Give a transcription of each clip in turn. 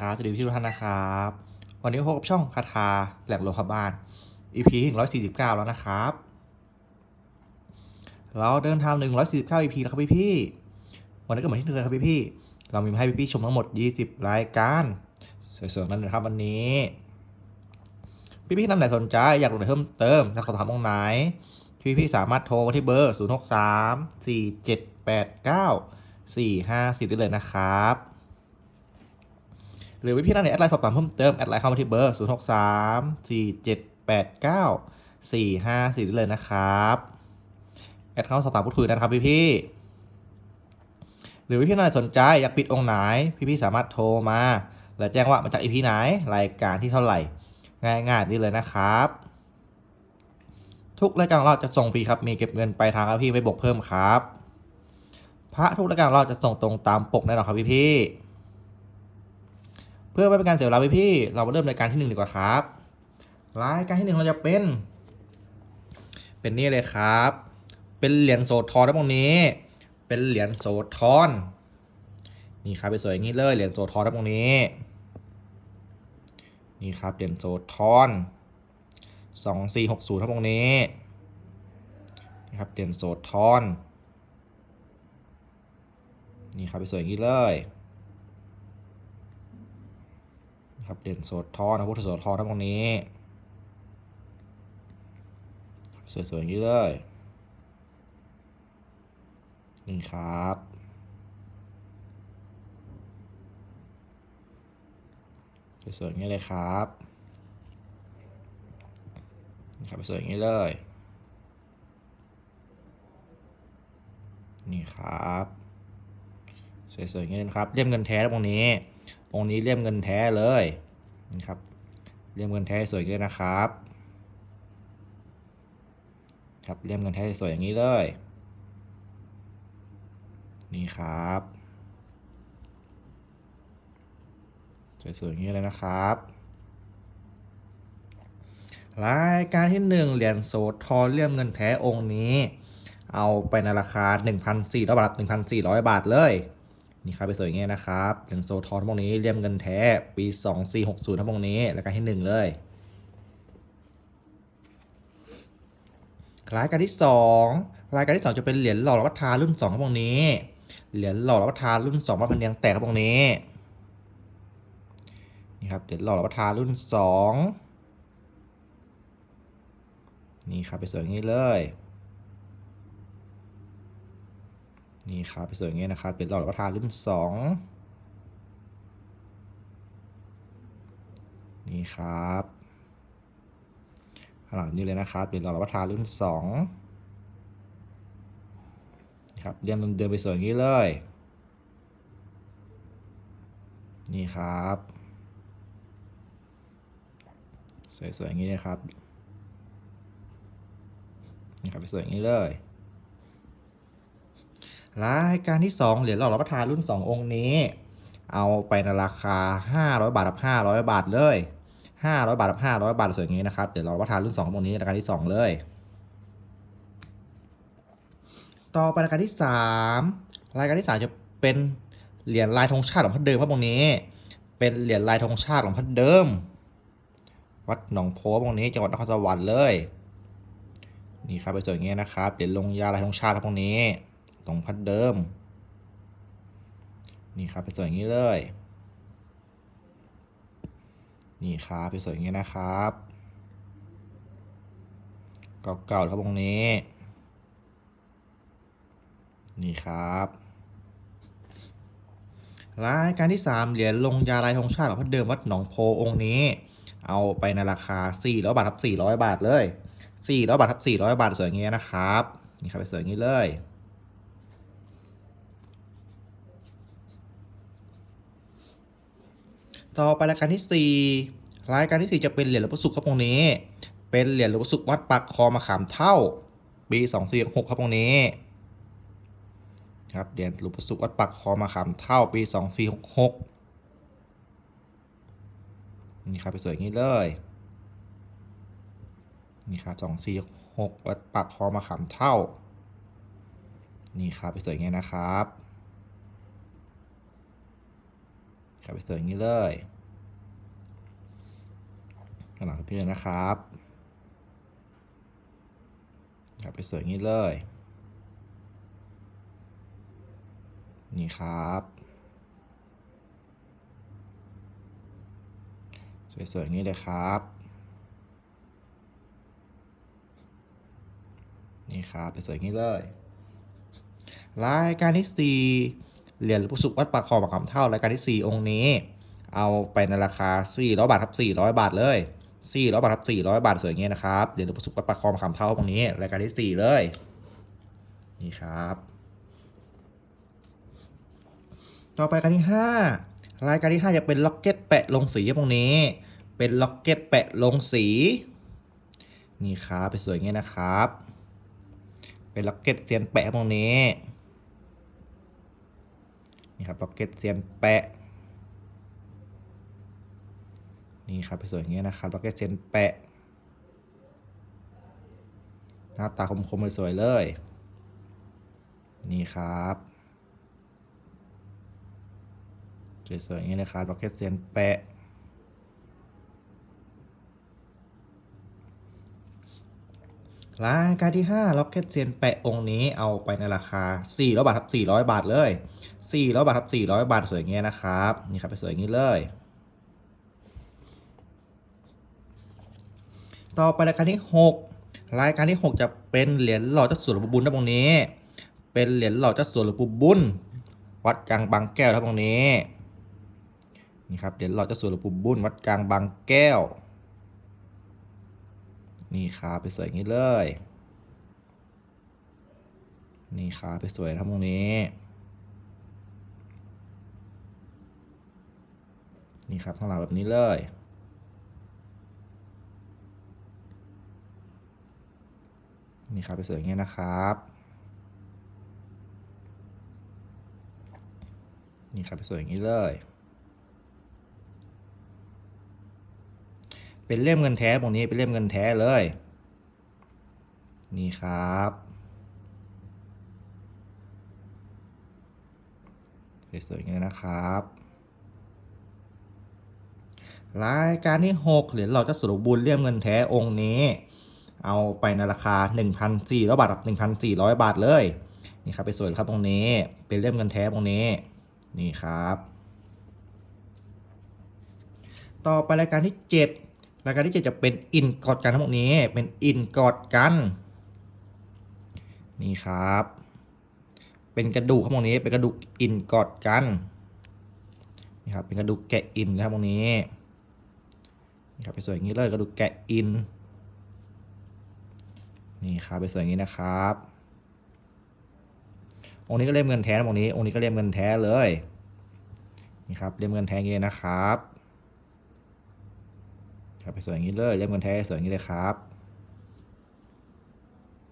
ครับสวัสดีพี่ทุกท่านนะครับ วันนี้พบกับช่องคาถาแหลกโลคบ้าน EP ถึง149 แล้วนะครับ เราเดินทาง149 EP แล้วครับพี่พี่ วันนี้ก็เหมือนที่เคยครับพี่พี่ เรามีมาให้พี่พี่ชมทั้งหมด 20 รายการ สวยๆกันเลยนะครับวันนี้ พี่พี่ๆท่านไหนสนใจอยากรู้อะไรเพิ่มเติมอยากสอบถามตรงไหน พี่พี่ๆสามารถโทรมาที่เบอร์ 063 4789 454ได้เลยนะครับ หรือวิพี่ท่นไหนแอดไลน์สอบถามเพิ่มเติม แอดไลน์เข้ามาที่เบอร์ 0 6 3 4 7 8 9 4 5 4ได้เลยนะครับ แอดเข้าสอบถามพูดคุยนะครับพี่พี่หรือวิพี่ท่านไหนสนใจอยากปิดองค์ไหนพี่พี่ๆสามารถโทรมา และแจ้งว่ามาจากอีพีไหนรายการที่เท่าไหร่ ง่ายๆนี่เลยนะครับ ทุกรายการเราจะส่งฟรีครับมีเก็บเงินไปลายทางครับพี่ไม่บวกเพิ่มครับ พระทุกรายการเราจะส่งตรงตามปกแน่นอนครับพี่พี่ เพื่อไม่เป็นการเสียเวลาพี่พี่ เรามาเริ่มรายการที่หนึ่งดีกว่าครับ รายการที่หนึ่งเราจะเป็น เป็นนี่เลยครับ เป็นเหรียญโสธรนะตรงนี้ เป็นเหรียญโสธร นี่ครับไปสวยอย่างนี้เลยเหรียญโสธรนะตรงนี้ นี่ครับเหรียญโสธรสองสี่หกศูนย์ครับตรงนี้ นี่ครับเหรียญโสธร นี่ครับไปสวยอย่างนี้เลย ครับเด่นโสดทอนะพุทธโสดทอทั้งตรงนี้ สวยๆอย่างนี้เลยนี่ครับสวยๆอย่างนี้เลยครับนี่ครับสวยๆอย่างนี้เลย นี่ครับสวยๆอย่างนี้นะครับเลี่ยมเงินแท้ตรงนี้ องค์นี้เลี่ยมเงินแท้เลยนี่ครับเลี่ยมเงินแท้สวยเลยนะครับ ครับเลี่ยมเงินแท้สวยอย่างนี้เลย นี่ครับ สวยๆอย่างนี้เลยนะครับรายการที่หนึ่งเหรียญโสธรเลี่ยมเงินแท้องค์นี้ เอาไปในราคา 1,400 บาท 1,400 บาทเลย นี่ครับไปสวยอย่างเงี้ยนะครับเหรียญโซทอนทั้งหมดนี้เลี่ยมเงินแท้ปี2460ทั้งหมดนี้รายการที่หนึ่งเลย รายการที่สองรายการที่สองจะเป็นเหรียญหล่อรัตทารุ่นสองทั้งหมดนี้ เหรียญหล่อรัตทารุ่นสองวัดพันเนียงแตกทั้งหมดนี้นี่ครับเหรียญหล่อรัตทารุ่นสองนี่ครับไปสวยอย่างนี้เลย นี่ครับไปสวยอย่างเงี้ยนะครับ เป็นหลอดประทานรุ่นสองนี่ครับข้างหลังนี้เลยนะครับ เป็นหลอดประทานรุ่นสองนครับเรียมเดินไปสวยอย่างนี้เลย นี่ครับ สวยๆอย่างนี้นะครับ นี่ครับไปสวยอย่างนี้เลย รายการที่ 2 เหรียญหล่อรับประทานรุ่น 2 องค์นี้ เอาไปในราคา 500 บาทกับ 500 บาทเลย 500 บาทกับ 500 บาทสวยอย่างนี้นะครับเหรียญหล่อรับประทานรุ่น 2 องค์นี้รายการที่ 2 เลย ต่อไปรายการที่ 3 รายการที่ 3 จะเป็นเหรียญลายธงชาติของพัดเดิมครับตรงนี้ เป็นเหรียญลายธงชาติของพัดเดิม วัดหนองโพตรงนี้จังหวัดนครสวรรค์เลย นี่ครับไปสวยอย่างนี้นะครับเหรียญลงยาลายธงชาติครับตรงนี้ ตรงพัดเดิม นี่ครับเป็นส่วนอย่างนี้เลย นี่ครับเป็นส่วนอย่างนี้นะครับเก่าๆครับตรงนี้ นี่ครับรายการที่ 3 เหรียญลงยาลายธงชาติของพัดเดิมวัดหนองโพองค์นี้ เอาไปในราคา400บาทครับ400 บาทเลย400บาทครับ400 บาทสวยอย่างนี้นะครับ นี่ครับเป็นสวยอย่างนี้เลย ต่อไปรายการที่ 4 รายการที่ 4 จะเป็นเหรียญหลวงพ่อสุขครับตรงนี้ เป็นเหรียญหลวงพ่อสุขวัดปักคอมาขามเท่า ปี2 4 6ครับตรงนี้ ครับเหรียญหลวงพ่อสุขวัดปักคอมาขามเท่า ปี 2466นี่ครับไปสวยอย่างนี้เลย นี่ครับ246วัดปักคอมาขามเท่า นี่ครับไปสวยอย่างนี้นะครับ ครับไปสวยอย่างนี้เลยข้างหลังพี่เลยนะครับครับไปสวยอย่างนี้เลย นี่ครับสวยๆอย่างนี้เลยครับ นี่ครับไปสวยอย่างนี้เลย รายการที่4 เหรียญหลวงปู่สุขวัดปากคลองปากคำเท่ารายการที่ 4 องค์นี้ เอาไปในราคา 400 บาทครับ 400 บาทเลย 400 บาทครับ 400 บาทสวยอย่างนี้นะครับเหรียญหลวงปู่สุขวัดปากคลองปากคำเท่าตรงนี้รายการที่ 4 เลย นี่ครับ ต่อไปการที่ 5 รายการที่ 5 จะเป็นล็อกเก็ตแปะลงสีตรงนี้ เป็นล็อกเก็ตแปะลงสี นี่ครับไปสวยอย่างนี้นะครับ เป็นล็อกเก็ตเซียนแปะตรงนี้ นี่ครับล็อกเก็ตเซียนแปะ นี่ครับไปสวยอย่างนี้ยนะครับล็อกเก็ตเซียนแปะ หน้าตาคมๆเลยสวยเลย นี่ครับสวยๆอย่างนี้นะครับล็อกเก็ตเซียนแปะรายการที่5ล็อกเก็ตเซียนแปะองค์นี้เอาไปในราคา400บาทครับ400 บาทเลย 400บาทครับ400บาทสวยเงี้ยนะครับนี่ครับไปสวยงี้เลย ต่อไปรายการที่6รายการที่6จะเป็นเหรียญหล่อเจ้าสัวหลวงปู่บุญนะตรงนี้ เป็นเหรียญหล่อเจ้าสัวหลวงปู่บุญวัดกลางบางแก้วครับตรงนี้นี่ครับเหรียญหล่อเจ้าสัวหลวงปู่บุญวัดกลางบางแก้วนี่ครับไปสวยงี้เลย นี่ครับไปสวยทำตรงนี้ นี่ครับข้างหลังแบบนี้เลยนี่ครับไปสวยอย่างนี้นะครับ นี่ครับไปสวยอย่างนี้เลย เป็นเล่มเงินแท้ตรงนี้เป็นเล่มเงินแท้เลย นี่ครับสวยๆอย่างนี้นะครับ รายการที่ 6 เหรียญหล่อเจ้าสุรบุญเลี่ยมเงินแท้องค์นี้ เอาไปในราคา 1,400 บาทกับ1,400 บาทเลย นี่ครับไปสวยครับตรงนี้ เป็นเล่มเงินแท้ตรงนี้ นี่ครับ ต่อไปรายการที่ 7 รายการที่ 7 จะเป็นอินกอดกันทั้งหมดนี้ เป็นอินกอดกัน นี่ครับ เป็นกระดูกทั้งหมดนี้ เป็นกระดูกอินกอดกัน นี่ครับ เป็นกระดูกแกะอินนะครับตรงนี้ ครับไปสวยอย่างนี้เลยกระดูกแกะอิน นี่ครับไปสวยอย่างนี้นะครับ องค์นี้ก็เล่มเงินแท้องค์นี้ องค์นี้ก็เล่มเงินแท้เลย นี่ครับเล่มเงินแท้อย่างนี้นะครับครับไปสวยอย่างนี้เลยเล่มเงินแท้สวยอย่างนี้เลยครับ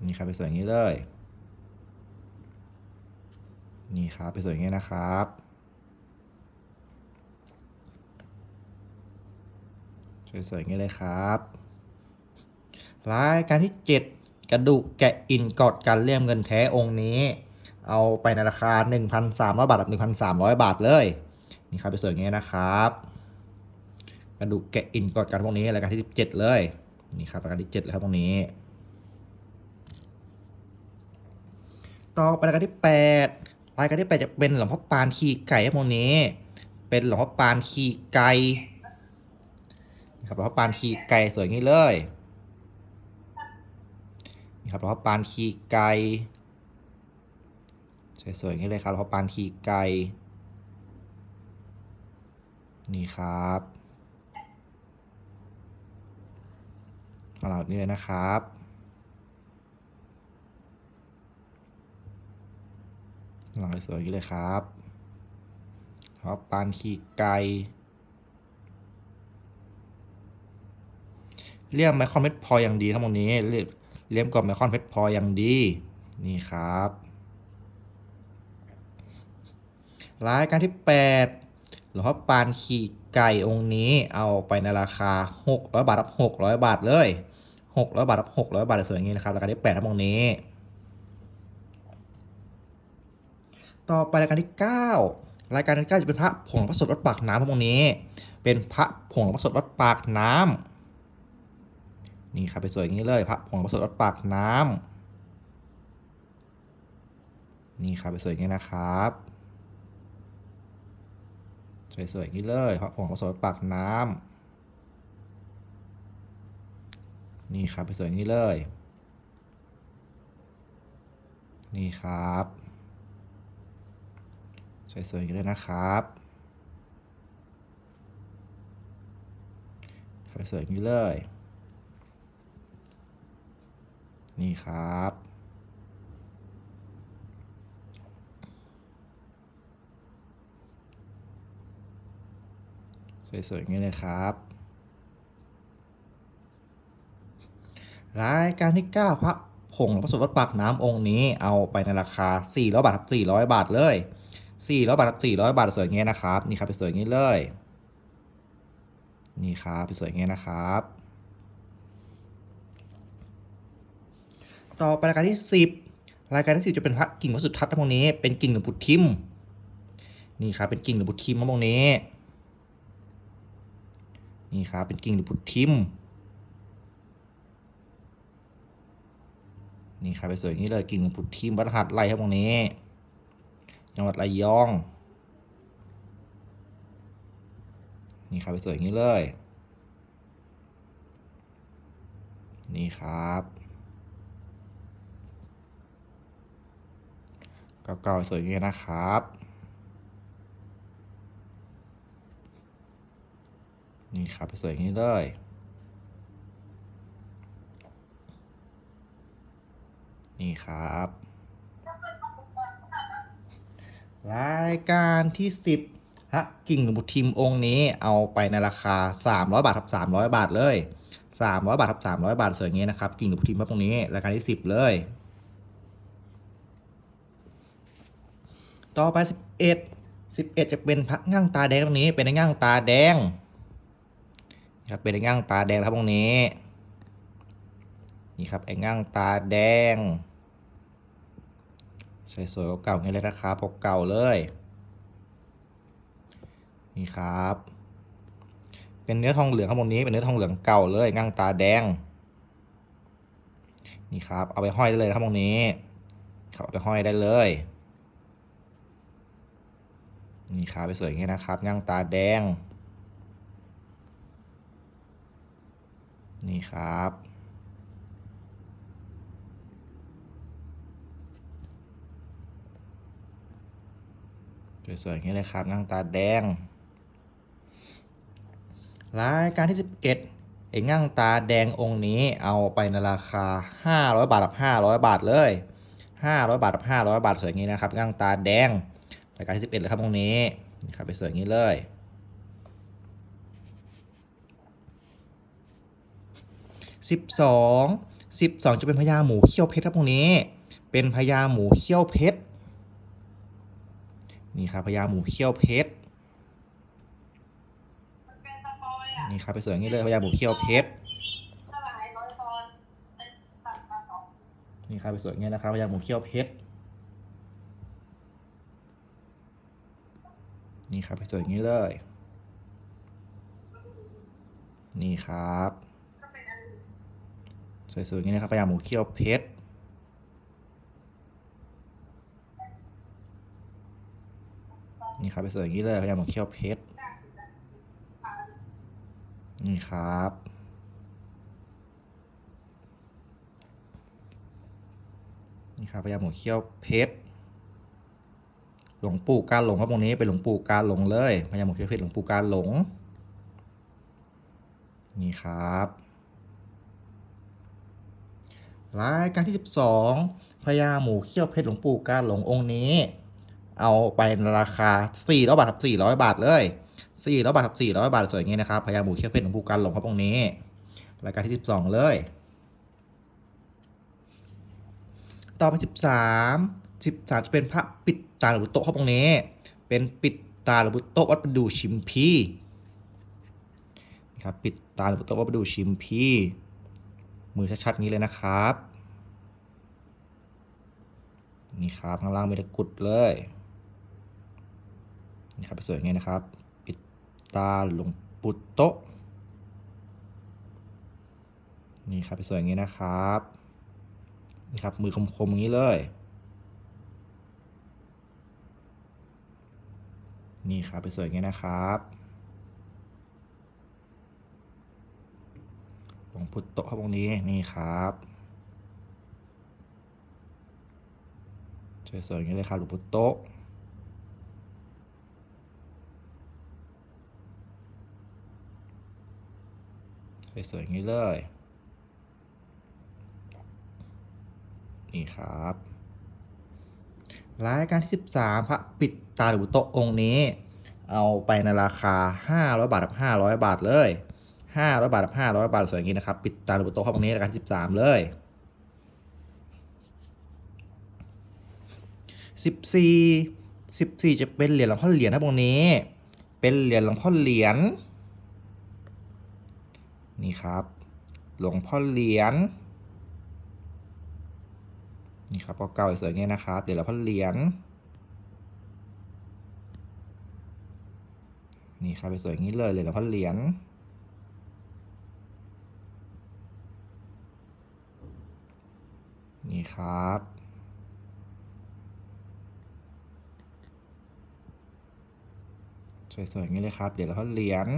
นี่ครับไปสวยอย่างนี้เลย นี่ครับไปสวยอย่างนี้นะครับ สวยๆอย่างนี้เลยครับรายการที่ 7 กระดูกแกะอินกอดกันเลี่ยมเงินแท้องค์นี้ เอาไปในราคา 1,300 บาทกับ1,300 บาทเลยนี่ครับไปสวยอย่างนี้นะครับ กระดูกแกะอินกอดกันพวกนี้รายการที่ 17 เลยนี่ครับรายการที่7เลยครับตรงนี้ต่อไปรายการที่8รายการที่ 8 จะเป็นหลวงพ่อปานขี่ไก่ครับพวกนี้ เป็นหลวงพ่อปานขี่ไก่ ครับหลวงพ่อปานขี่ไก่สวยงี้เลยนี่ครับหลวงพ่อปานขี่ไก่สวยๆอย่างนี้เลยครับหลวงพ่อปานขี่ไก่นี่ครับของเรานี่เลยนะครับหลังสวยงนี้เลยครับหลวงพ่อปานขี่ไก่ เลี่ยมไมคอนเพชรพลอยอย่างดีทั้งหมดนี้เรียเลี่ยมกรอบไมคอนเพชรพลอยอย่างดี นี่ครับรายการที่ 8 หลวงพ่อปานขี่ไก่องค์นี้เอาไปในราคา 600 บาทรับ 600 บาทเลย 600 บาทรับ 600 บาทสวยอย่างนี้นะครับรายการที่8ทั้งหมดนี้ ต่อไปรายการที่ 9 รายการที่เก้าจะเป็นพระผงพระสดวัดปากน้ำครับตรงนี้ เป็นพระผงพระสดวัดปากน้ำ นี่ครับไปสวยอย่างนี้เลยพระผงพระสดวัดปากน้ำนี่ครับไปสวยอย่างนี้นะครับสวยๆอย่างนี้เลยพระผงพระสดวัดปากน้ำนี่ครับไปสวยอย่างนี้เลย นี่ครับสวยๆอย่างนี้เลยนะครับสวยๆอย่างนี้เลย นี่ครับสวยๆอย่างนี้เลยครับ รายการที่ 9 พระผงพระสมวัดปากน้ำองค์นี้เอาไปในราคา 400 บาทครับ400 บาทเลย 400 บาทครับ400 บาทสวยอย่างนี้นะครับ นี่ครับไปสวยอย่างนี้เลย นี่ครับไปสวยอย่างนี้นะครับ ต่อไปรายการที่ 10 รายการที่10จะเป็นพระกิ่งวัสุทัศน์ทั้งนี้ เป็นกิ่งหลวงปู่ทิม นี่ครับ เป็นกิ่งหลวงปู่ทิมทั้งนี้ นี่ครับ เป็นกิ่งหลวงปู่ทิม นี่ครับไปสวยอย่างนี้เลยกิ่งหลวงปู่ทิมวัดหัดไร่ครับตรงนี้ จังหวัดระยอง นี่ครับไปสวยอย่างนี้เลย นี่ครับ เก่าๆสวยอย่างนี้นะครับ นี่ครับไปสวยอย่างนี้เลยนี่ครับ รายการที่ 10ฮะกิ่งหลวงปู่ทิมองค์นี้เอาไปในราคา 300 บาทครับ300 บาทเลย 300 บาทครับ300 บาทสวยอย่างนี้นะครับ กิ่งหลวงปู่ทิมครับตรงนี้ รายการที่ 10 เลย ต่อไป11 11จะเป็นพระง่างตาแดงตรงนี้ เป็นในง่างตาแดงครับเป็นในง่างตาแดงครับตรงนี้ นี่ครับไอ้ง่างตาแดงสวยๆเก่าๆอย่างนี้เลยนะครับพกเก่าเลย นี่ครับ เป็นเนื้อทองเหลืองข้างบนนี้เป็นเนื้อทองเหลืองเก่าเลยง่างตาแดง นี่ครับ เอาไปห้อยได้เลยครับตรงนี้ครับเอาไปห้อยได้เลย นี่ครับไปสวยอย่างนี้นะครับง่างตาแดง นี่ครับ สวยๆอย่างนี้เลยครับง่างตาแดง รายการที่ 11ไอ้ง่างตาแดงองค์นี้เอาไปในราคา 500 บาทกับ500 บาทเลย 500 บาทกับ500 บาทสวยอย่างนี้นะครับง่างตาแดง รายการที่ 11เลยครับองค์นี้นี่ครับไปสวยอย่างนี้เลย 12 12 จะเป็นพญาหมูเขี้ยวเพชรครับตรงนี้ เป็นพญาหมูเขี้ยวเพชรนี่ครับพญาหมูเขี้ยวเพชรนี่ครับไปสวยอย่างนี้เลยพญาหมูเขี้ยวเพชรนี่ครับไปสวยอย่างนี้นะครับพญาหมูเขี้ยวเพชร นี่ครับสวยอย่างนี้เลย นี่ครับสวยๆอย่างนี้นะครับพญาหมูเขี้ยวเพชรนี่ครับไปสวยอย่างนี้เลยพญาหมูเขี้ยวเพชรนี่ครับนี่ครับพญาหมูเขี้ยวเพชร หลวงปู่การหลงครับตรงนี้เป็นหลวงปู่การหลงเลยพญาหมูเขี้ยวเพชรหลวงปู่การหลง นี่ครับรายการที่ 12พญาหมูเขี้ยวเพชรหลวงปู่การหลงองค์นี้ เอาไปราคา400บาทครับ400บาทเลย400บาทครับ400บาทสวยอย่างนี้นะครับพญาหมูเขี้ยวเพชรหลวงปู่การหลงครับองค์นี้รายการที่ 12 เลย ต่อไป13 13จะเป็นพระปิด ตาหลวงปู่โตะครับองนี้ เป็นปิดตาหลวงปู่โตะวัดประดูชิมพีครับปิดตาหลวงปู่โตะวัดประดูชิมพีมือชัดๆนี้เลยนะครับ นี่ครับข้างล่างมีตะกุดเลยนี่ครับสวยอย่างนี้นะครับ ปิดตาหลวงปู่โตนี่ครับสวยอย่างนี้นะครับนี่ครับมือคมๆอย่างนี้เลย นี่ครับไปสวยอย่างนี้นะครับหลวงพุทโตครับตรงนี้นี่ครับสวยๆอย่างนี้เลยครับหลวงพุทโตสวยๆอย่างนี้เลย นี่ครับ รายการที่ 13 พระปิดตาหลวงโตะองค์นี้ เอาไปในราคา 500 บาทกับ500 บาทเลย 500 บาทกับ500 บาทสวยอย่างนี้นะครับ ปิดตาหลวงโตะครับองค์นี้รายการที่13 เลย 14 14 จะเป็นเหรียญหลวงพ่อเหรียญนะองค์นี้ เป็นเหรียญหลวงพ่อเหรียญนี่ครับ หลวงพ่อเหรียญ นี่ครับเก่าสวยๆอย่างนี้นะครับ เดี๋ยวเราพันเหรียญนี่ครับไปสวยงี้เลยเลยเราพันเหรียญนี่ครับสวยๆอย่างนี้เลยครับ เดี๋ยวเราพัเหรียญ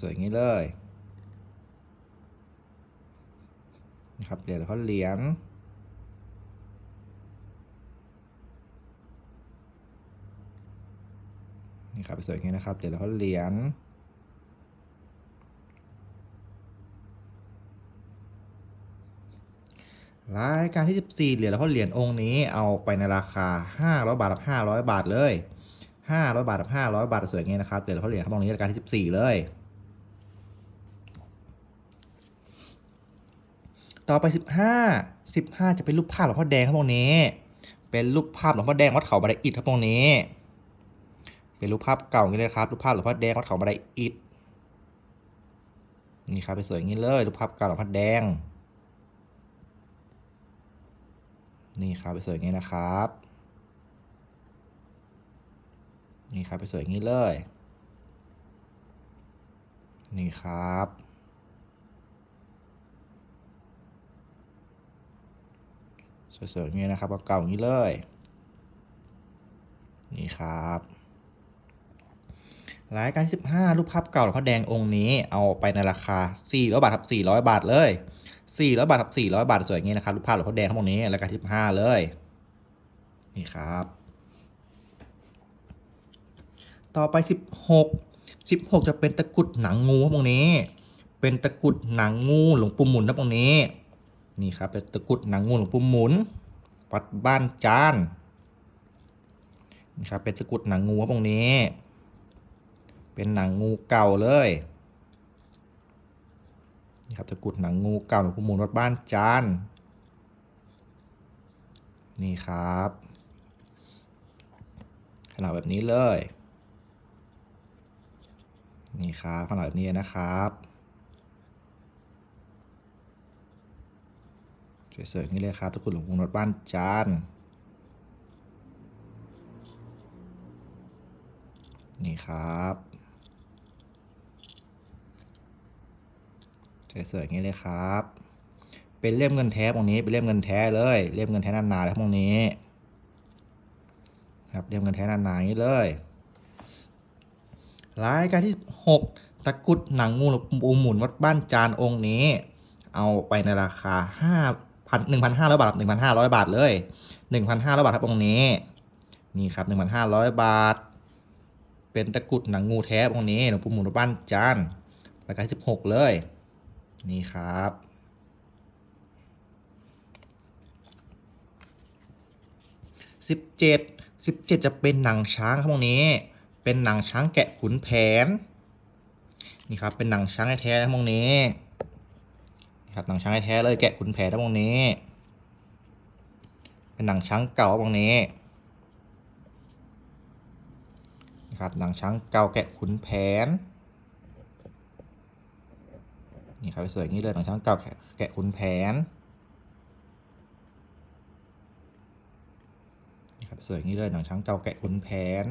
สวยๆอย่างนี้เลย นะครับเหรียญแล้วก็เหรียญนี่ครับสวยอย่างนี้นะครับเหรียญแล้วก็เหรียญรายการที่ 14 เหรียญแล้วก็เหรียญองค์นี้เอาไปในราคา 500 บาทกับ500 บาทเลย 500 บาทกับ500 บาทสวยงี้นะครับเหรียญแล้วก็เหรียญครับองค์นี้รายการที่ 14 เลย ต่อไปสิบห้าสิบห้าจะเป็นรูปภาพหลวงพ่อแดงครับพวกนี้ เป็นรูปภาพหลวงพ่อแดงวัดเขาบันไดอิฐครับพวกนี้ เป็นรูปภาพเก่าอย่างนี้เลยครับรูปภาพหลวงพ่อแดงวัดเขาบันไดอิฐนี่ครับไปสวยอย่างนี้เลยรูปภาพเก่าหลวงพ่อแดง นี่ครับไปสวยอย่างนี้นะครับ นี่ครับไปสวยอย่างนี้เลย นี่ครับ สวยๆอย่างนี้นะครับเก่าๆอย่างนี้เลย นี่ครับรายการ 15 รูปภาพเก่าหลวงพ่อแดงองค์นี้เอาไปในราคา 400 บาทครับ400 บาทเลย 400 บาทครับ400 บาทสวยอย่างนี้นะครับรูปภาพหลวงพ่อแดงทั้งหมดนี้รายการ 15 เลย นี่ครับ ต่อไป 16 16 จะเป็นตะกุดหนังงูครับตรงนี้ เป็นตะกุดหนังงูหลวงปู่หมุนนะตรงนี้ นี่ครับเป็นตะกุดหนังงูหลวงปู่หมุนวัดบ้านจานนี่ครับเป็นตะกุดหนังงูตรงนี้ เป็นหนังงูเก่าเลยนี่ครับตะกุดหนังงูเก่าหลวงปู่หมุนวัดบ้านจานนี่ครับขนาดแบบนี้เลย นี่ครับขนาดแบบนี้นะครับ สวยๆนี่เลยครับตะกุดหลวงปู่นวดบ้านจานนี่ครับสวยๆอย่างนี้เลยครับ เป็นเล่มเงินแท้ตรงนี้เป็นเล่มเงินแท้เลย เล่มเงินแท้นานๆเลยครับตรงนี้ ครับเล่มเงินแท้นานๆอย่างนี้เลยรายการที่หกตะกุดหนังงูหลวงปู่หมุนวัดบ้านจานองค์นี้ เอาไปในราคาห้า พันหนึ่งพันห้าร้อยบาทหนึ่งพันห้าร้อยบาทเลยหนึ่งพันห้าร้อยบาทครับตรงนี้ นี่ครับหนึ่งพันห้าร้อยบาท เป็นตะกรุดหนังงูแท้ตรงนี้หลวงปู่หมุนบ้านจานรายการสิบหกเลย นี่ครับสิบเจ็ดสิบเจ็ดจะเป็นหนังช้างครับตรงนี้ เป็นหนังช้างแกะขุนแผน นี่ครับเป็นหนังช้างแท้ๆนะตรงนี้ ครับหนังช้างแท้เลยแกะขุนแผนทั้งวนี้ เป็นหนังช้างเก่าตรงนี้นะครับหนังช้างเก่าแกะขุนแผนนี่ครับสวยอย่างนี้เลยหนังช้างเก่าแกะขุนแผนสวยอย่างนี้เลยหนังช้างเก่าแกะขุนแผน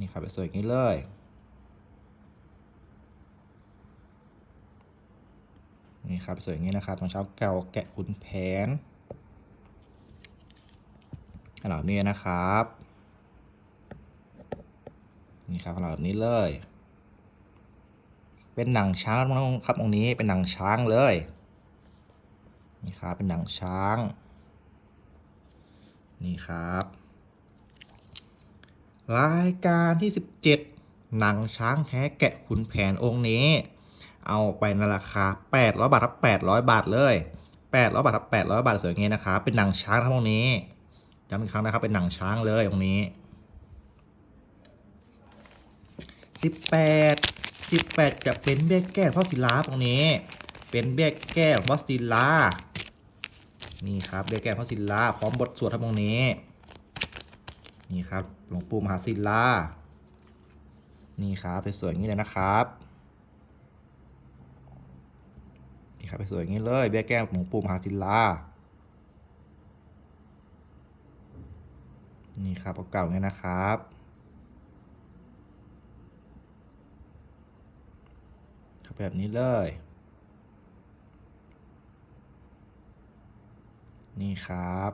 นี่ครับสวยอย่างนี้เลย นี่ครับสวยอย่างนี้นะครับหนังช้าเก่าแกะขุนแผนขนาดนี้นะครับ นี่ครับขนาดแบบนี้เลย เป็นหนังช้างครับตรงนี้เป็นหนังช้างเลยนี่ครับเป็นหนังช้าง นี่ครับ รายการที่ 17 หนังช้างแท้แกะขุนแผนองค์นี้ เอาไปในราคา 800 บาทครับ800 บาทเลย 800 บาทครับ800 บาทสวยอย่างนี้นะครับเป็นหนังช้างทั้งตรงนี้ย้ำอีกครั้งนะครับเป็นหนังช้างเลยตรงนี้ 18 18 จะเป็นเบี้ยแก้วพ่อศิลาตรงนี้ เป็นเบี้ยแก้วพ่อศิลานี่ครับเบี้ยแก้วพ่อศิลาพร้อมบทสวดทั้งตรงนี้นี่ครับหลวงปู่มหาศิลานี่ครับไปสวยอย่างนี้เลยนะครับ นี่ ครับไปสวยอย่างนี้เลยเบี้ยแก้หลวงปู่มหาศิลานี่ครับเก่าเนี่ยนะครับครับแบบนี้เลย นี่ครับ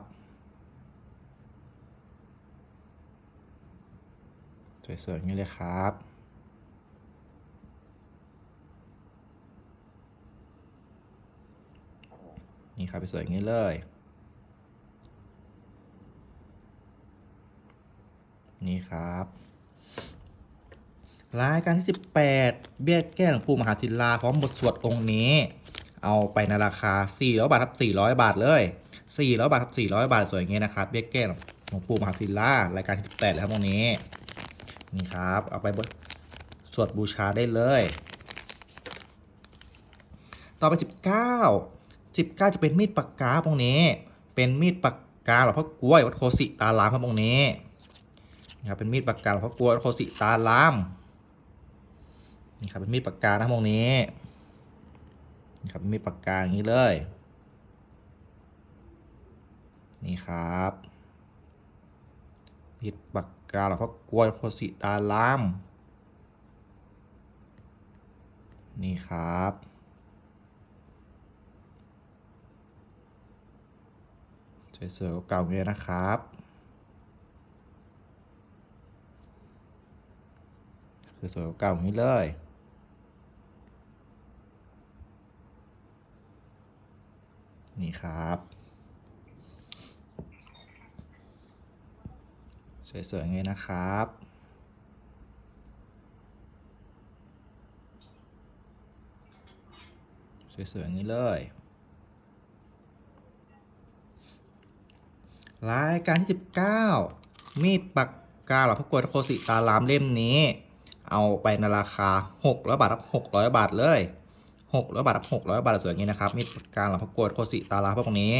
สวยๆอย่างนี้เลยครับ นี่ครับไปสวยอย่างนี้เลย นี่ครับรายการที่ 18 เบี้ยแก้หลวงปู่มหาศิลาพร้อมบทสวดองค์นี้ เอาไปในราคา400บาทครับ400 บาทเลย400บาทครับ400 บาทสวยอย่างนี้นะครับ เบี้ยแก้หลวงปู่มหาศิลารายการที่18แล้วครับตรงนี้นี่ครับเอาไปบทสวดบูชาได้เลย ต่อไป 19 19 จะเป็นมีดปากกาตรงนี้ เป็นมีดปากกาหลวงพ่อกล้วยวัดโคสิตารามครับตรงนี้นี่ครับเป็นมีดปากกาหลวงพ่อกล้วยวัดโคสิตารามนี่ครับเป็นมีดปากกานะครับตรงนี้นี่ครับมีดปากกาอย่างนี้เลย นี่ครับมีดปากกาหลวงพ่อกล้วยวัดโคสิตารามนี่ครับ สวยๆเก่าๆเลยนะครับ สวยๆเก่าๆอย่างนี้เลยนี่ครับ สวยๆอย่างนี้นะครับสวยๆอย่างนี้เลย รายการที่19 มีดปากกาหลวงพ่อกวยโคสิตารามเล่มนี้ เอาไปในราคา600บาทรับ600บาทเลย600บาทรับ600บาทสวยอย่างนี้นะครับมีดปากกาหลวงพ่อกวยโคสิตารามพวกนี้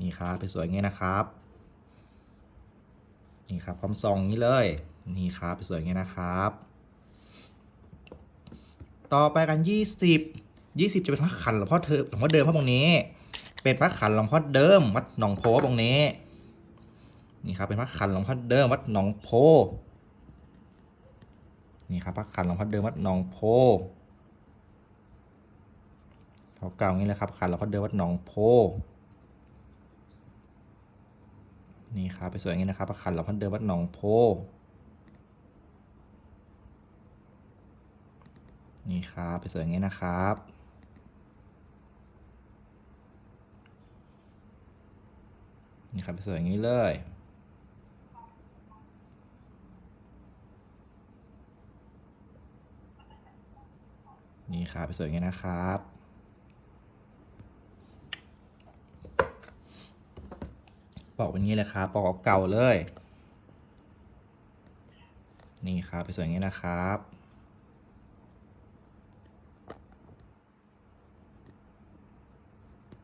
นี่ครับเป็นสวยอย่างนี้นะครับ นี่ครับพร้อมซองนี้เลย นี่ครับเป็นสวยอย่างนี้นะครับ ต่อไปกัน 20 20 จะเป็นพระขันหลวงพ่อเธอหลวงพ่อเดิมพระตรงนี้ เป็นพระขันหลวงพ่อเดิม วัดหนองโพตรงนี้ นี่ครับเป็นพระขันหลวงพ่อเดิม วัดหนองโพ นี่ครับพระขันหลวงพ่อเดิมวัดหนองโพเขาเก่าอย่างนี้เลยครับขันหลวงพ่อเดิมวัดหนองโพ นี่ครับไปสวยอย่างนี้นะครับพระขันหลวงพ่อเดิมวัดหนองโพ นี่ครับไปสวยอย่างนี้นะครับ นี่ครับไปสวยอย่างนี้เลยนี่ครับไปสวยอย่างนี้นะครับปอกเป็นงี้เลยครับปอกเก่าเลย นี่ครับไปสวยอย่างนี้นะครับ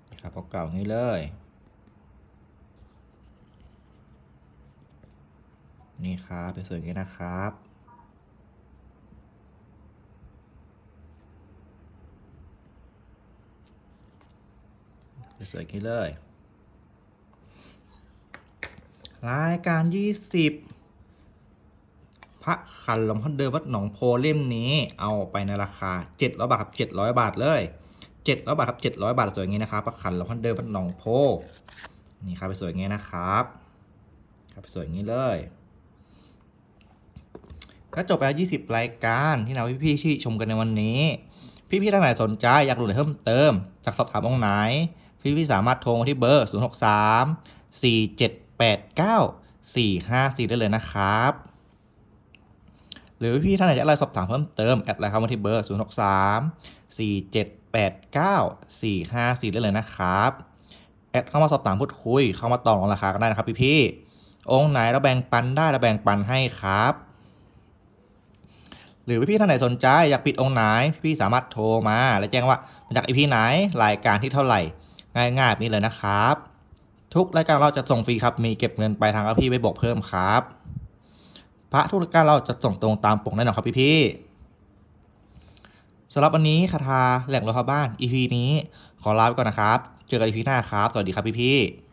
นี่ครับปอกเก่างี้เลย ครับไปสวยอย่างนี้นะครับสวยๆอย่างนี้เลย รายการยี่สิบพระขันหลวงพ่อเดิมวัดหนองโพเล่มนี้ เอาไปในราคาเจ็ดร้อยบาทครับเจ็ดร้อยบาทเลยเจ็ดร้อยบาทครับเจ็ดร้อยบาทสวยอย่างนี้นะครับพระขันหลวงพ่อเดิมวัดหนองโพนี่ครับไปสวยอย่างนี้นะครับครับไปสวยอย่างนี้เลย ก็จบไปแล้ว20 รายการที่เราพี่ๆที่ชมกันในวันนี้ พี่ๆท่านไหนสนใจอยากรู้อะไรเพิ่มเติมจากสอบถามองไหน พี่ๆสามารถโทรมาที่เบอร์ 0 6 3 4 7 8 9 4 5 4 ได้เลยนะครับ หรือพี่ท่านไหนจะอะไรสอบถามเพิ่มเติม แอดไลน์เข้ามาที่เบอร์ 0 6 3 4 7 8 9 4 5 4 ได้เลยนะครับ แอดเข้ามาสอบถามพูดคุย เข้ามาต่อรองราคากันได้นะครับพี่ๆองค์ไหนเราแบ่งปันได้เราแบ่งปันให้ครับ หรือพี่ๆท่านไหนสนใจอยากปิดองค์ไหน พี่ๆสามารถโทรมา และแจ้งว่ามาจากอีพีไหนรายการที่เท่าไหร่ ง่ายๆแบบนี้เลยนะครับ ทุกรายการเราจะส่งฟรีครับ มีเก็บเงินไปทางครับพี่ไม่บอกเพิ่มครับ พระทุกรายการเราจะส่งตรงตามปกแน่นอนครับพี่ๆสำหรับวันนี้คาถาแหล่งรถพระบ้าน EP นี้ขอลาไปก่อนนะครับ เจอกัน EP หน้าครับ สวัสดีครับพี่ๆ